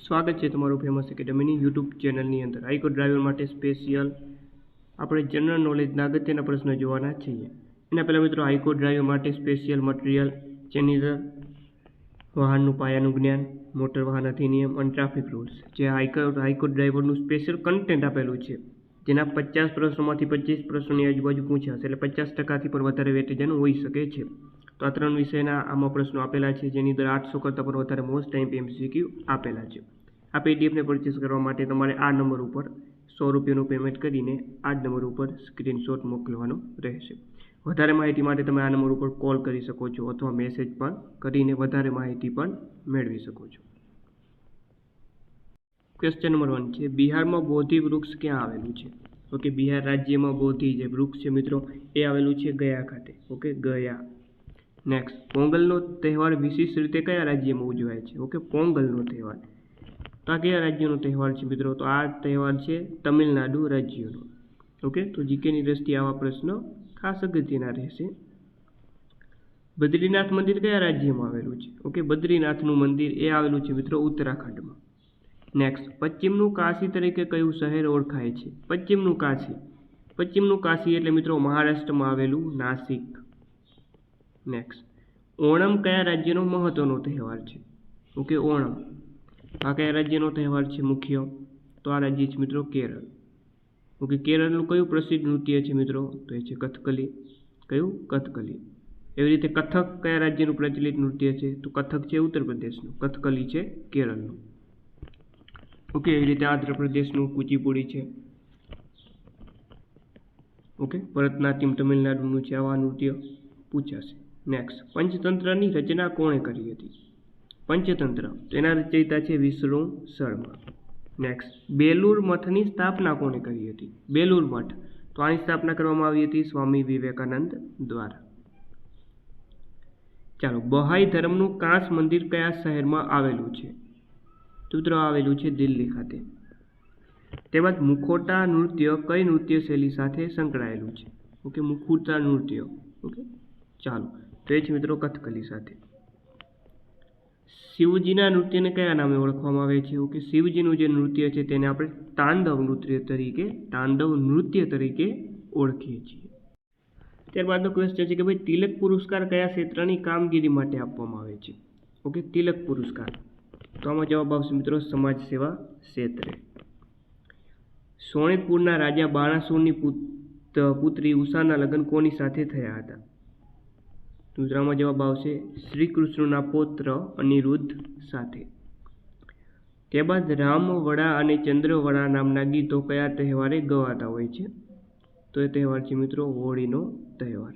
સ્વાગત છે તમારું ફેમસ એકેડમીની યુટ્યુબ ચેનલની અંદર. આઈકો ડ્રાઈવર માટે સ્પેશિયલ આપણે જનરલ નોલેજના અગત્યના પ્રશ્નો જોવાના છીએ. એના પહેલાં મિત્રો હાઈકોર્ટ ડ્રાઈવર માટે સ્પેશિયલ મટીરિયલ જેની વાહનનું પાયાનું જ્ઞાન મોટર વાહન અધિનિયમ અને ટ્રાફિક રૂલ્સ જે હાઈકોર્ટ હાઈકોર્ટ ડ્રાઈવરનું સ્પેશિયલ કન્ટેન્ટ આપેલું છે. જેના પચાસ પ્રશ્નોમાંથી પચીસ પ્રશ્નોની આજુબાજુ પૂછ્યા છે એટલે પચાસ ટકાથી પણ વધારે વેટેજન હોઈ શકે છે. તો આ ત્રણ વિષયના આમાં પ્રશ્નો આપેલા છે, જેની અંદર આઠસો કરતાં પણ વધારે મોસ્ટ ટાઈમ એમસીક્યુ આપેલા છે. આ પીડીએફને પરચેસ કરવા માટે તમારે આ નંબર ઉપર સો રૂપિયાનું પેમેન્ટ કરીને આ જ નંબર ઉપર સ્ક્રીનશોટ મોકલવાનો રહેશે. વધારે માહિતી માટે તમે આ નંબર ઉપર કોલ કરી શકો છો અથવા મેસેજ પણ કરીને વધારે માહિતી પણ મેળવી શકો છો. ક્વેશ્ચન નંબર વન છે, બિહારમાં બોધિ વૃક્ષ ક્યાં આવેલું છે? ઓકે, બિહાર રાજ્યમાં બોધિ જે વૃક્ષ છે મિત્રો, એ આવેલું છે ગયા ખાતે. ઓકે, ગયા. નેક્સ્ટ પોંગલનો તહેવાર વિશેષ રીતે કયા રાજ્યમાં ઉજવાય છે? ઓકે પોંગલનો તહેવાર. તો આ કયા રાજ્યનો તહેવાર છે મિત્રો? તો આ તહેવાર છે તમિલનાડુ રાજ્યનો. ઓકે તો જીકેની દ્રષ્ટિએ આવા પ્રશ્નો ખાસ અગત્યના રહેશે. બદ્રીનાથ મંદિર કયા રાજ્યમાં આવેલું છે? ઓકે બદ્રીનાથનું મંદિર એ આવેલું છે મિત્રો ઉત્તરાખંડમાં. નેક્સ્ટ પશ્ચિમનું કાશી તરીકે કયું શહેર ઓળખાય છે? પશ્ચિમનું કાશી. પશ્ચિમનું કાશી એટલે મિત્રો મહારાષ્ટ્રમાં આવેલું નાસિક. નેક્સ્ટ ઓણમ કયા રાજ્યનો મહત્વનો તહેવાર છે? ઓકે, ઓણમ. આ કયા રાજ્યનો તહેવાર છે મુખ્ય? તો આ રાજ્ય છે મિત્રો કેરળ. ઓકે, કેરળનું કયું પ્રસિદ્ધ નૃત્ય છે મિત્રો? તો એ છે કથકલી. કયું? કથકલી. એવી રીતે કથક કયા રાજ્યનું પ્રચલિત નૃત્ય છે? તો કથક છે ઉત્તર પ્રદેશનું. કથકલી છે કેરળનું. ઓકે, એવી રીતે આંધ્રપ્રદેશનું કુચીપુડી છે. ઓકે, ભરતનાટ્યમ તમિલનાડુનું છે. આવા નૃત્ય પૂછાશે. નેક્સ્ટ પંચતંત્રની રચના કોણે કરી હતી? પંચતંત્ર, તેના રચયિતા છે વિષ્ણુ શર્મા. નેક્સ્ટ બેલુર મઠની સ્થાપના કોણે કરી હતી? બેલુર મઠ. તો આની સ્થાપના કરવામાં આવી હતી સ્વામી વિવેકાનંદ દ્વારા. ચાલો, બહાઈ ધર્મનું કાંસ મંદિર કયા શહેરમાં આવેલું છે? સૂત્ર આવેલું છે દિલ્હી ખાતે. તેમજ મુખોટા નૃત્ય, કઈ નૃત્ય શૈલી સાથે સંકળાયેલું છે? ઓકે, મુખોટા નૃત્ય. ઓકે, ચાલો. તો એ છે મિત્રો કથકલી સાથે. શિવજીના નૃત્યને કયા નામે ઓળખવામાં આવે છે? ઓકે શિવજીનું જે નૃત્ય છે તેને આપણે તાંડવ નૃત્ય તરીકે, તાંડવ નૃત્ય તરીકે ઓળખીએ છીએ. ત્યારબાદનો ક્વેશ્ચન છે કે ભાઈ તિલક પુરસ્કાર કયા ક્ષેત્રની કામગીરી માટે આપવામાં આવે છે? ઓકે, તિલક પુરસ્કાર. તો આમાં જવાબ આવશે મિત્રો સમાજ સેવા ક્ષેત્રે. સોણિતપુરના રાજા બાણાસુરની પુત્રી ઉષાના લગ્ન કોની સાથે થયા હતા? દૂસરામાં જવાબ આવશે શ્રી કૃષ્ણના પૌત્ર અનિરુદ્ધ સાથે. ત્યારબાદ રામવડા અને ચંદ્રવડા નામના ગીતો કયા તહેવારે ગવાતા હોય છે? તો એ તહેવાર છે મિત્રો હોળીનો તહેવાર.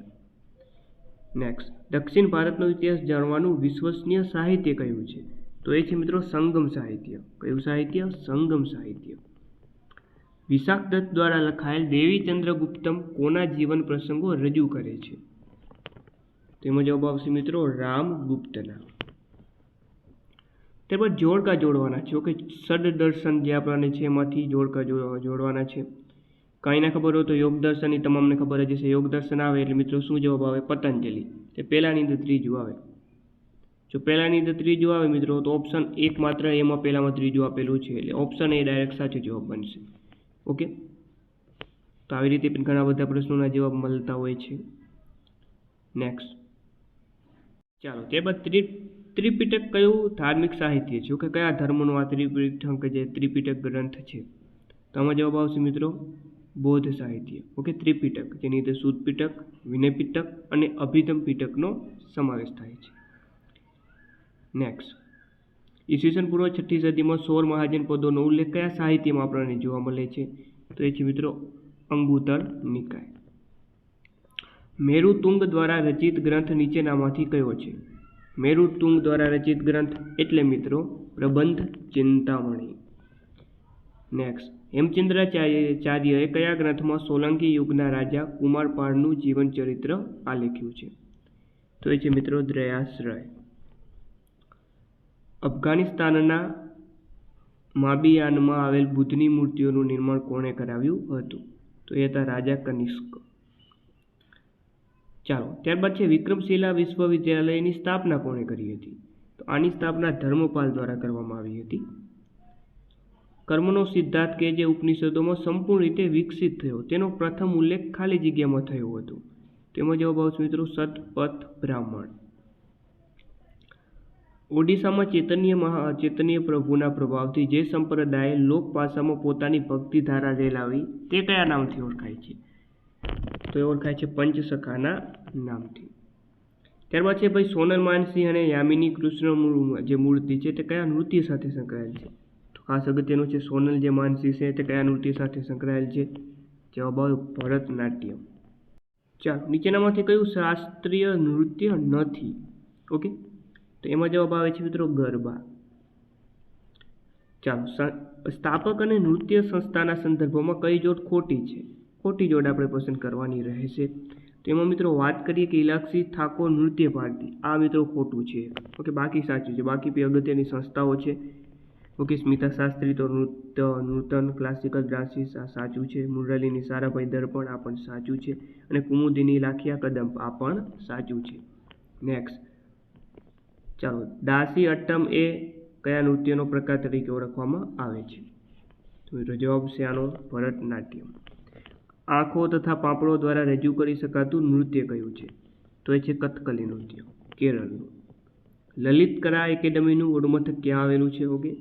નેક્સ્ટ દક્ષિણ ભારતનો ઇતિહાસ જાણવાનું વિશ્વસનીય સાહિત્ય કયું છે? તો એ છે મિત્રો સંગમ સાહિત્ય. કયું સાહિત્ય? સંગમ સાહિત્ય. વિશાખ દત્ત દ્વારા લખાયેલ દેવી ચંદ્રગુપ્તમ કોના જીવન પ્રસંગો રજૂ કરે છે? તેમાં જવાબ આવશે મિત્રો રામગુપ્તના ત્યારબાદ જોડકા જોડવાના છે. ઓકે સડ દર્શન જે આપણને છે એમાંથી જોડકા જોડવાના છે. કાંઈ ના ખબર હોય તો યોગ દર્શનની તમામને ખબર જ હશે. યોગ દર્શન આવે એટલે મિત્રો શું જવાબ આવે? પતંજલિ. તે પહેલાંની અંદર ત્રીજું આવે. જો પહેલાંની અંદર ત્રીજું આવે મિત્રો, તો ઓપ્શન એક માત્ર એમાં પહેલામાં ત્રીજું આપેલું છે. એટલે ઓપ્શન એ ડાયરેક્ટ સાચો જવાબ બનશે. ઓકે? તો આવી રીતે પણ ઘણા બધા પ્રશ્નોના જવાબ મળતા હોય છે. નેક્સ્ટ ચાલો ત્યારબાદ ત્રિ, ત્રિપિટક કયું ધાર્મિક સાહિત્ય છે? ઓકે કયા ધર્મનો આ ત્રિપિટક જે ત્રિપિટક ગ્રંથ છે. તો આમાં જવાબ આવશે મિત્રો બૌદ્ધ સાહિત્ય. ઓકે, ત્રિપિટક, જેની અંદર સુદપિટક વિનયપિટક અને અભિધમ પિટકનો સમાવેશ થાય છે. નેક્સ્ટ ઈસવીસન પૂર્વ છઠ્ઠી સદીમાં સોર મહાજન પદોનો ઉલ્લેખ કયા સાહિત્યમાં આપણને જોવા મળે છે? તો એ છે મિત્રો, અંગુતર નિકાય. મેરુતુંગ દ્વારા રચિત ગ્રંથ નીચેનામાંથી કયો છે? મેરુતુંગ દ્વારા રચિત ગ્રંથ એટલે મિત્રો પ્રબંધ ચિંતામણી. નેક્સ્ટ હેમચંદ્રાચાર્યએ કયા ગ્રંથમાં સોલંકી યુગના રાજા કુમારપાળનું જીવન ચરિત્ર આલેખ્યું છે? તો એ છે મિત્રો દ્રયાશ્રય અફઘાનિસ્તાનના માબિયાનમાં આવેલ બુદ્ધની મૂર્તિઓનું નિર્માણ કોણે કરાવ્યું હતું? તો એ હતા રાજા કનિષ્ક. ચાલો, ત્યારબાદ છે વિક્રમશિલા વિશ્વવિદ્યાલયની સ્થાપના કોણે કરી હતી? તો આની સ્થાપના ધર્મપાલ દ્વારા કરવામાં આવી હતી. કર્મનો સિદ્ધાંત કે જે ઉપનિષદોમાં સંપૂર્ણ રીતે વિકસિત થયો, તેનો પ્રથમ ઉલ્લેખ ખાલી જગ્યામાં થયો હતો. તેમાં જવાબ આવશે મિત્રો સતપથ બ્રાહ્મણ. ઓડિશામાં ચૈતન્ય મહા, ચૈતન્ય પ્રભુના પ્રભાવથી જે સંપ્રદાયે લોક પાસામાં પોતાની ભક્તિ ધારા રેલાવી, તે કયા નામથી ઓળખાય છે? તો એ ઓળખાય છે પંચસખાના નામથી. ત્યારબાદ છે ભાઈ સોનલ માનસિંહ અને યામિની કૃષ્ણ જે મૂર્તિ છે તે કયા નૃત્ય સાથે સંકળાયેલ છે? ખાસ અગત્યનું છે સોનલ જે માનસિંહ છે તે કયા નૃત્ય સાથે સંકળાયેલ છે? જવાબ આવ્યો ભરતનાટ્યમ. ચાલો, નીચેનામાંથી કયું શાસ્ત્રીય નૃત્ય નથી? ઓકે? તો એમાં જવાબ આવે છે મિત્રો ગરબા. ચાલો સ્થાપક અને નૃત્ય સંસ્થાના સંદર્ભમાં કઈ જોડ ખોટી છે? ખોટી જોડ આપણે પસંદ કરવાની રહેશે. તો એમાં મિત્રો વાત કરીએ કે ઇલાક્ષી ઠાકોર નૃત્ય ભારતી. આ મિત્રો ખોટું છે. ઓકે, બાકી સાચું છે. બાકી બી અગત્યની સંસ્થાઓ છે. ઓકે, સ્મિતા શાસ્ત્રી તો નૃત્ય, નૂતન ક્લાસિકલ ડાન્સીસ આ સાચું છે. મુરલીની સારાભાઈ દર્પણ આ પણ સાચું છે. અને કુમુદિની લાખિયા કદમ આ પણ સાચું છે. નેક્સ્ટ ચાલો, દાસી અટ્ટમ એ કયા નૃત્યનો પ્રકાર તરીકે ઓળખવામાં આવે છે? તો મિત્રો જવાબ છે આનો ભરતનાટ્યમ. આંખો તથા પાંપડો દ્વારા રજૂ કરી શકાતું નૃત્ય કયું છે? તો એ છે કથકલી નૃત્ય, કેરળનું. લલિત કલા એકેડમીનું વડુમથક ક્યાં આવેલું છે, ઓકે?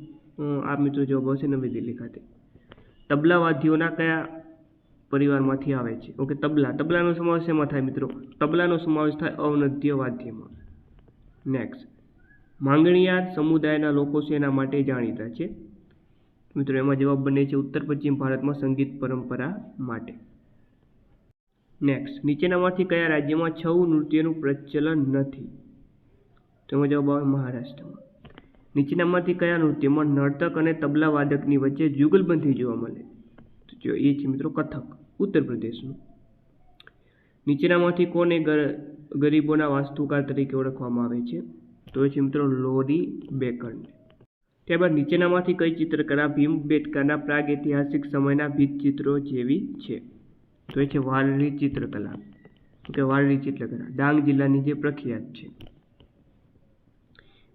આ મિત્રો જવાબ આવશે નવી દિલ્હી ખાતે. તબલા વાદ્યોના કયા પરિવારમાંથી આવે છે? ઓકે, તબલા. તબલાનો સમાવેશ એમાં થાય મિત્રો? તબલાનો સમાવેશ થાય અવનદ્ય વાદ્યમાં નેક્સ્ટ માંગણીયાર સમુદાયના લોકો છે એના માટે જાણીતા છે? મિત્રો, એમાં જવાબ બને છે ઉત્તર પશ્ચિમ ભારતમાં સંગીત પરંપરા માટે. નેક્સ્ટ નીચેનામાંથી કયા રાજ્યમાં છઉ નૃત્યનું પ્રચલન નથી? તો જવાબ આવે મહારાષ્ટ્રમાં. નીચેનામાંથી કયા નૃત્યમાં નર્તક અને તબલા વાદકની વચ્ચે જુગલબંધી જોવા મળે? તો જો એ છે મિત્રો કથક, ઉત્તર પ્રદેશનું. નીચેનામાંથી કોને ગર- ગરીબોના વાસ્તુકાર તરીકે ઓળખવામાં આવે છે? તો એ છે મિત્રો લોરી બેકરને. ત્યારબાદ નીચેનામાંથી કઈ ચિત્રકલા ભીમબેટકાના પ્રાગૈતિહાસિક સમયના ભીંતચિત્રો જેવી છે? તો એ છે વાલની ચિત્રકલા, કે વાલની ચિત્રકલા, ડાંગ જિલ્લાની જે પ્રખ્યાત છે.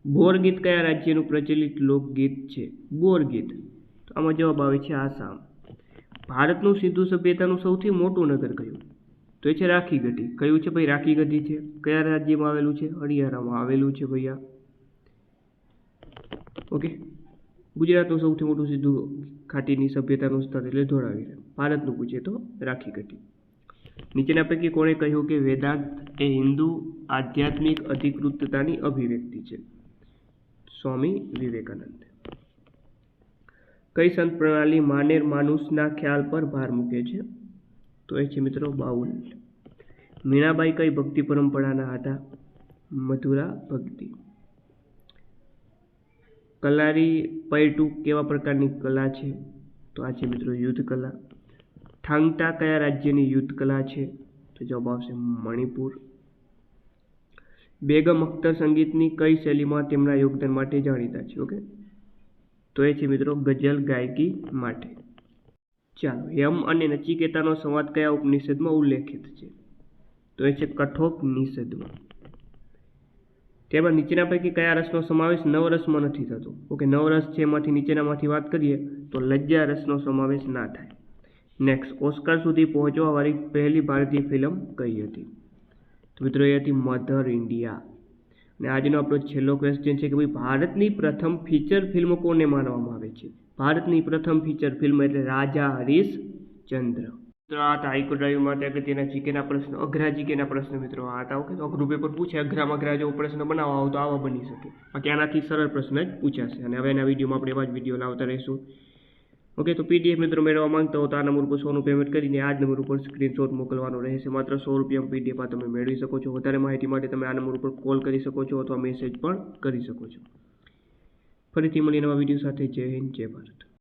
બોર ગીત કયા રાજ્યનું પ્રચલિત લોકગીત છે? બોર ગીત. તો આમાં જવાબ આવે છે આસામ. ભારતનું સિંધુ સભ્યતાનું સૌથી મોટું નગર કયું? તો એ છે રાખી ગઢી કયું છે ભાઈ રાખી ગઢી છે? કયા રાજ્યમાં આવેલું છે? હરિયાણામાં આવેલું છે ભૈયા. ઓકે. ગુજરાતનું સૌથી મોટું સિંધુ ઘાટીની સભ્યતાનું સ્થળ એટલે ધોળાવી ભારતનું પૂછે તો રાખી ઘટી. નીચેના પૈકી કોણે કહ્યું કે વેદાંત એ હિન્દુ આધ્યાત્મિક અધિકૃતતાની અભિવ્યક્તિ છે. સ્વામી વિવેકાનંદ. કઈ સંત પ્રણાલી માનેર માનુષના ખ્યાલ પર ભાર મૂકે છે? તો એ છે મિત્રો બાઉલ. મીણાબાઈ કઈ ભક્તિ પરંપરાના હતા? મધુરા ભક્તિ. કલારી પૈટુ કેવા પ્રકારની કલા છે? તો આ છે મિત્રો યુદ્ધ કલા. ઠાંગટા કયા રાજ્યની યુદ્ધ કલા છે? તો જવાબ આવશે મણિપુર. બેગમ અખ્તર સંગીતની કઈ શૈલીમાં તેમના યોગદાન માટે જાણીતા છે? ઓકે? તો એ છે મિત્રો ગઝલ ગાયકી માટે. ચાલો, યમ અને નચિકેતાનો સંવાદ કયા ઉપનિષદમાં ઉલ્લેખિત છે? તો એ છે કઠોપનિષદમાં. ત્યારબાદ નીચેના પૈકી કયા રસનો સમાવેશ નવરસમાં નથી થતો? ઓકે, નવરસ છે એમાંથી નીચેનામાંથી વાત કરીએ તો લજ્જા રસનો સમાવેશ ના થાય. નેક્સ્ટ ઓસ્કાર સુધી પહોંચવાવાળી પહેલી ભારતીય ફિલ્મ કઈ હતી? તો મિત્રો, એ હતી મધર ઇન્ડિયા અને આજનો આપણો છેલ્લો ક્વેશ્ચન છે કે ભાઈ, ભારતની પ્રથમ ફીચર ફિલ્મ કોને માનવામાં આવે છે? ભારતની પ્રથમ ફીચર ફિલ્મ એટલે રાજા હરીશચંદ્ર મિત્રો આ હતા હાઈકોર્ટ ડ્રાઈવ માટે અગત્યના જીકેના પ્રશ્નો, અઘરા જીકેના પ્રશ્ન મિત્રો. આ હતા ઓકે અઘરું પેપર પૂછે, અઘરામાં અઘરા જો પ્રશ્ન બનાવવા હોય તો આવા બની શકે. બાકી આનાથી સરળ પ્રશ્ન જ પૂછાશે. અને હવે એના વિડીયોમાં આપણે એવા જ વીડિયો લાવતા રહીશું. ઓકે તો પીડીએફ મિત્રો મેળવવા માંગતા હો તો આ નંબર ઉપર સોનું પેમેન્ટ કરીને આ જ નંબર ઉપર સ્ક્રીનશોટ મોકલવાનો રહેશે. માત્ર સો રૂપિયા પીડીએફ તમે મેળવી શકો છો. વધારે માહિતી માટે તમે આ નંબર ઉપર કોલ કરી શકો છો અથવા મેસેજ પણ કરી શકો છો. ફરીથી મળી નવા વીડિયો સાથે. જય હિન્દ, જય ભારત.